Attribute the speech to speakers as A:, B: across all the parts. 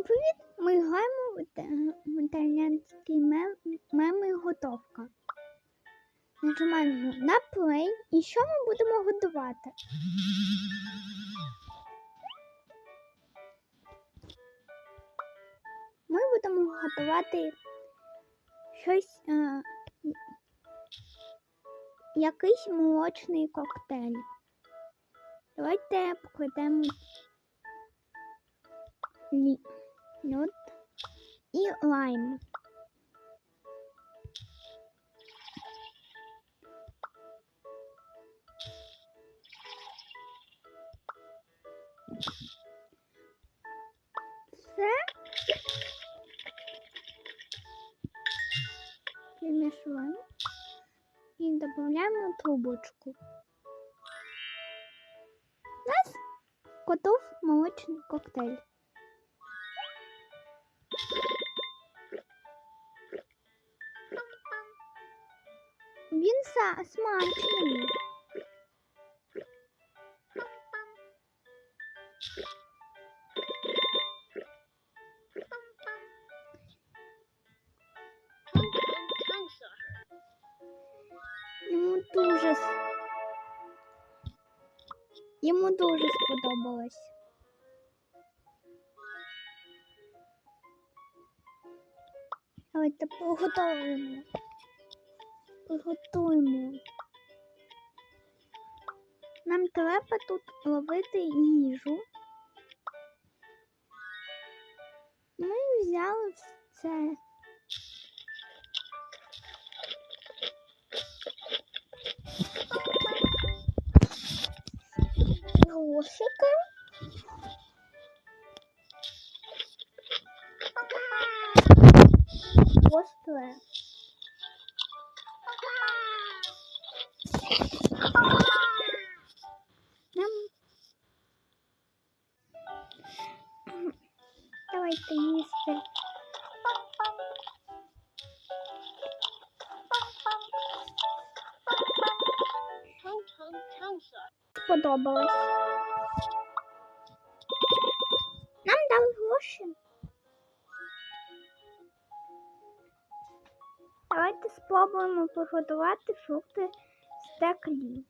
A: Всім привіт! Ми граємо в іта- в італіянський мем, меми готовка. Нажимаємо на play і що ми будемо готувати? Ми будемо готувати щось, е, якийсь молочний коктейль. Давайте покладемо лі, льод і лайм. Все перемішуємо і додаємо трубочку. У нас готов молочний коктейль. Са- смачний. Дуже с- йому дуже сподобалось. Давайте приготуємо. Приготуємо. Нам треба тут ловити їжу. Ми взяли все. Грошики. Острое. Сподобалось. Нам дали гроші. Давайте спробуємо приготувати фрукти стеклі.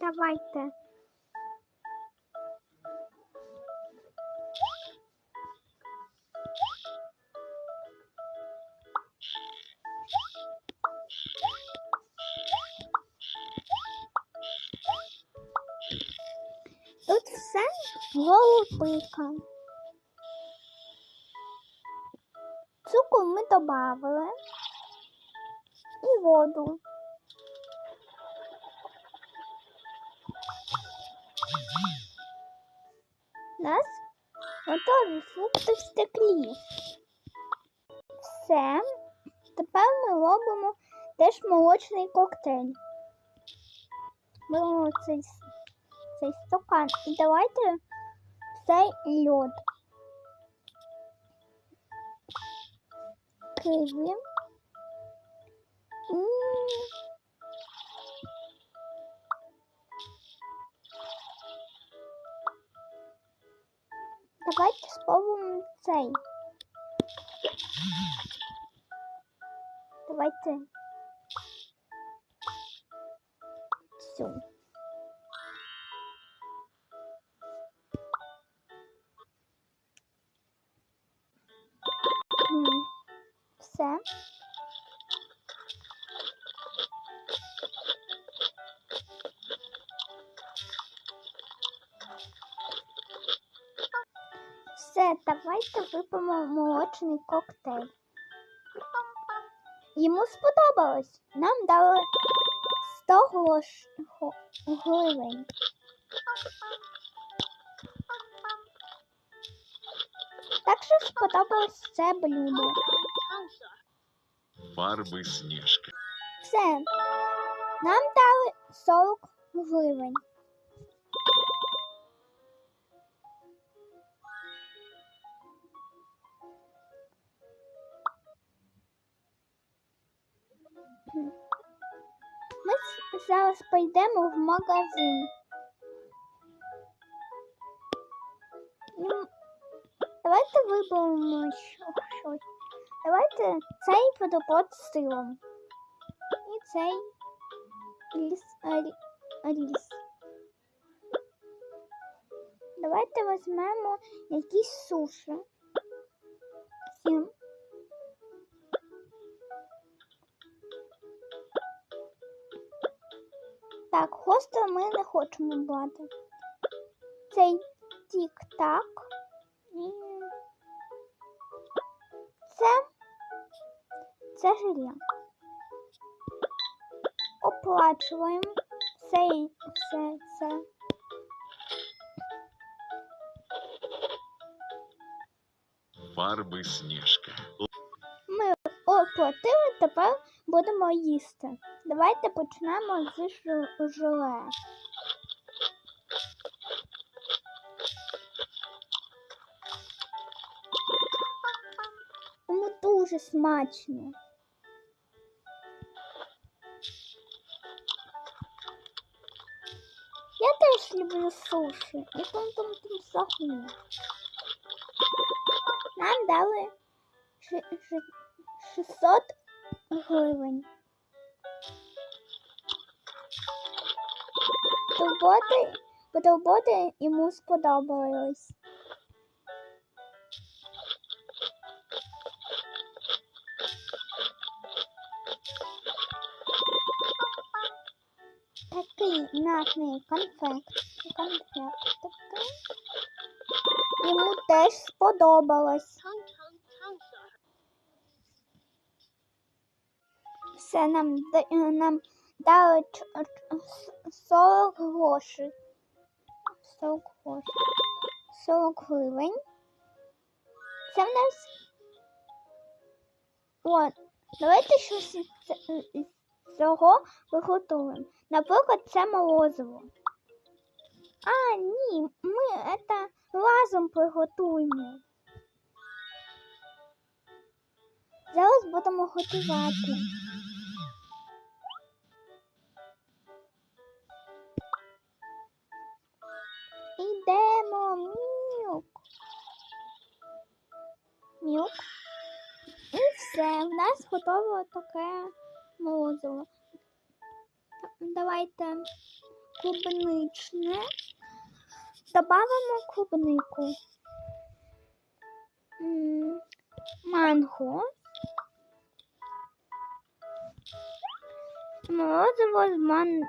A: Давайте. Голубика. Цукор ми додали і воду. У нас готові фрукти в стеклі. Все. Тепер ми робимо теж молочний коктейль. Беремо цей, цей стакан і давайте цей льод. Кривим. Давайте спробуємо цей. Давайте. Все. Все, давайте випимо молочний коктейль. Йому сподобалось. Нам дали 100 грош... гривень. Так що сподобалось це блюдо.
B: Барби Снежки.
A: Все. Нам дали 40 гривень. Ми зараз пойдемо в магазин. Ну, Давайте виберемо що- щось. Давайте цей водопад з силом. І цей ліс. ліс. Давайте візьмемо якісь суші. Сім. Так, хостел ми не хочемо брати. Цей тік-так. І Це. Це жилля. Оплачуємо. Все, і- все це.
B: Фарби Сніжка.
A: Ми оплатили, тепер будемо їсти. Давайте почнемо з желе. Дуже смачно. Я теж люблю суші. І там там там загну. Нам дали ши- ши- 600 гривень. Роботи, роботи йому сподобалось. Такий натний конфет. Конфет. Йому теж сподобалось. Все нам, нам дали ч- ч- с- 40 грошей. 40 грошей. 40 гривень. Це в нас. От. Давайте щось цього виготуємо. Наприклад, це морозиво. А, ні, ми це разом приготуємо. Зараз будемо готувати. Ідемо, мюк. Мюк. І все, в нас готово таке морозиво. Давайте клубничне. Добавимо клубнику. Манго. Морозиво з, ман...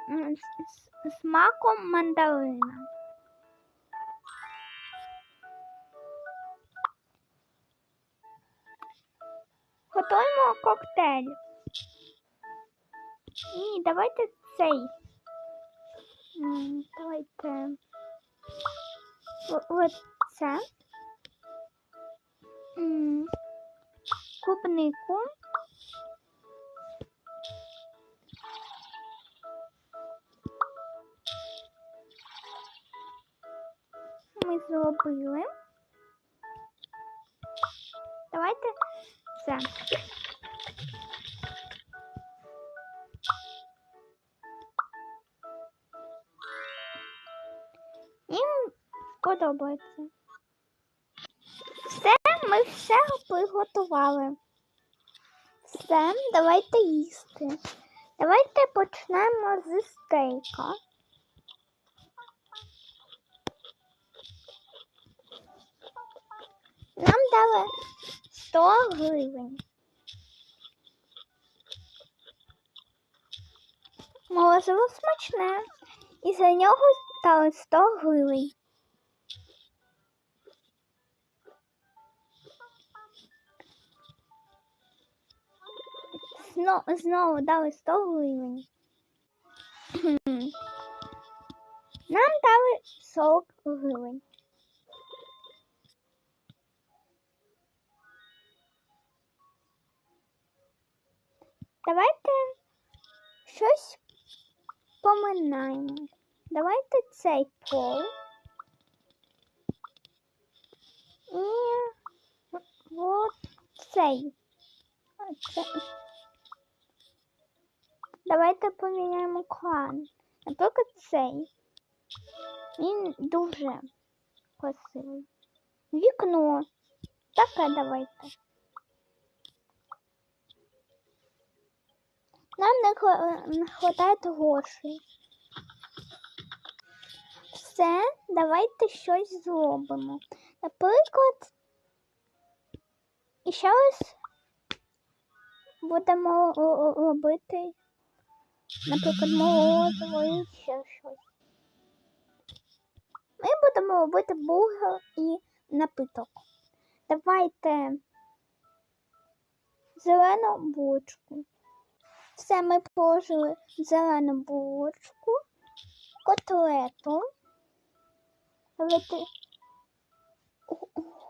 A: з, смаком мандарина. Готуємо коктейль. Ні, давайте цей. Давайте. О- це. Клубнику. Ми зробили. Давайте це. Подобається. Все, ми все приготували. Все, давайте їсти. Давайте почнемо з стейка. Нам дали 100 гривень. Морозиво смачне. І за нього дали 100 гривень. Знову, знову дали 100 гривень. Нам дали 40 гривень. Давайте щось поминаємо. Давайте цей пол. І от цей. Оце. Давайте поміняємо клан. Наприклад, цей. Він дуже красивий. Вікно. Таке давайте. Нам не не грошей. Все, давайте щось зробимо. Наприклад, і ще раз будемо робити, наприклад, морозиво і ще щось. Ми будемо робити бургер і напиток. Давайте зелену булочку. Все ми положили зелену булочку, котлету.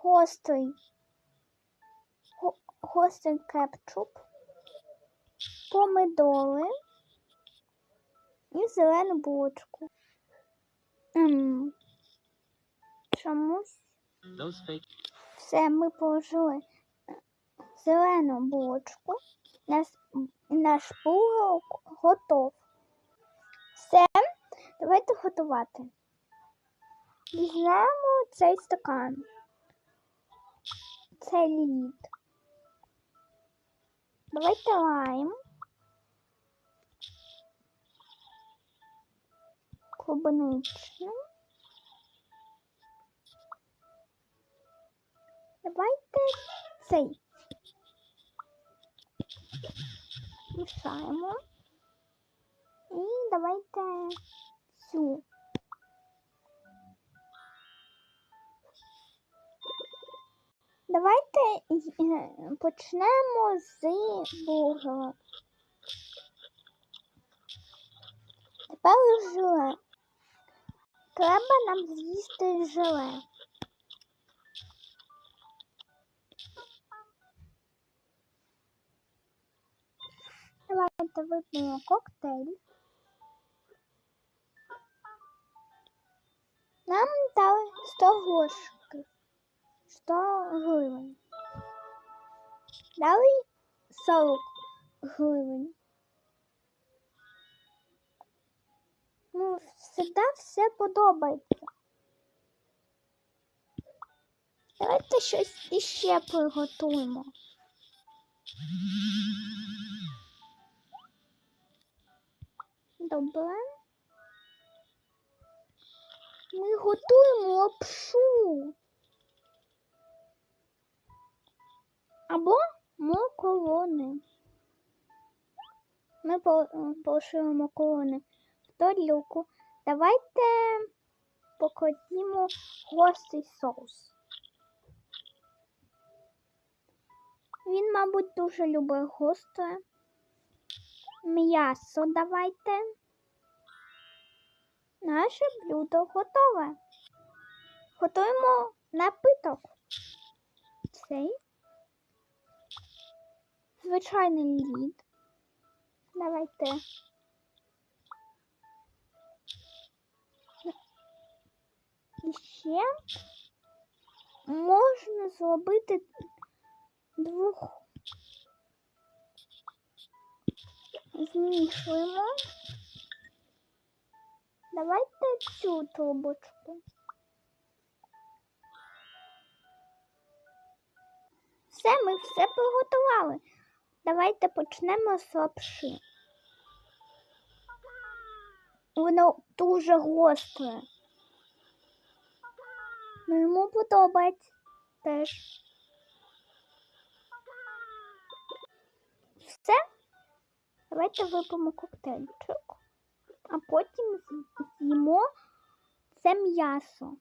A: Гострий, го- гострий кетчуп, помидори і зелену булочку. М, Чомусь все ми положили е, зелену булочку. Наш, наш бургер готов. Все, давайте готувати. Візьмемо цей стакан. Це лід. Давайте лайм. Клубничний. Давайте цей. Мішаємо. І давайте цю. Давайте е, почнемо з бургера. Тепер желе. Треба нам з'їсти желе. Давайте вип'ємо коктейль. Нам дали 100 грошиків. 100 гривень. Дали 40 гривень. Завжди все подобається. Давайте щось іще приготуємо. Добре. Ми готуємо лапшу. Або макарони. Ми по- е, макарони в тарілку. Давайте покладімо гострий соус. Він, мабуть, дуже любить гостре. М'ясо давайте. Наше блюдо готове. Готуємо напиток. Цей. Звичайний лід. Давайте. І ще можна зробити двох. Змішуємо. Давайте цю трубочку. Все, ми все приготували. Давайте почнемо з лапши. Воно дуже гостре. Ну, йому подобається теж. Все. Давайте вип'ємо коктейльчик, а потім з'їмо це м'ясо.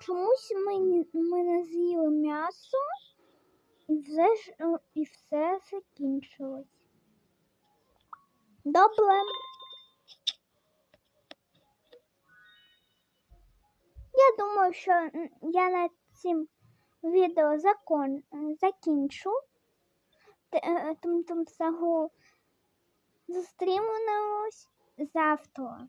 A: Чомусь ми, ми не з'їли м'ясо і все, е, і все закінчилось. Добре. Я думаю, що я на цим відео закон, е, закінчу. Т- е, Тому тому всього зустрінемось завтра.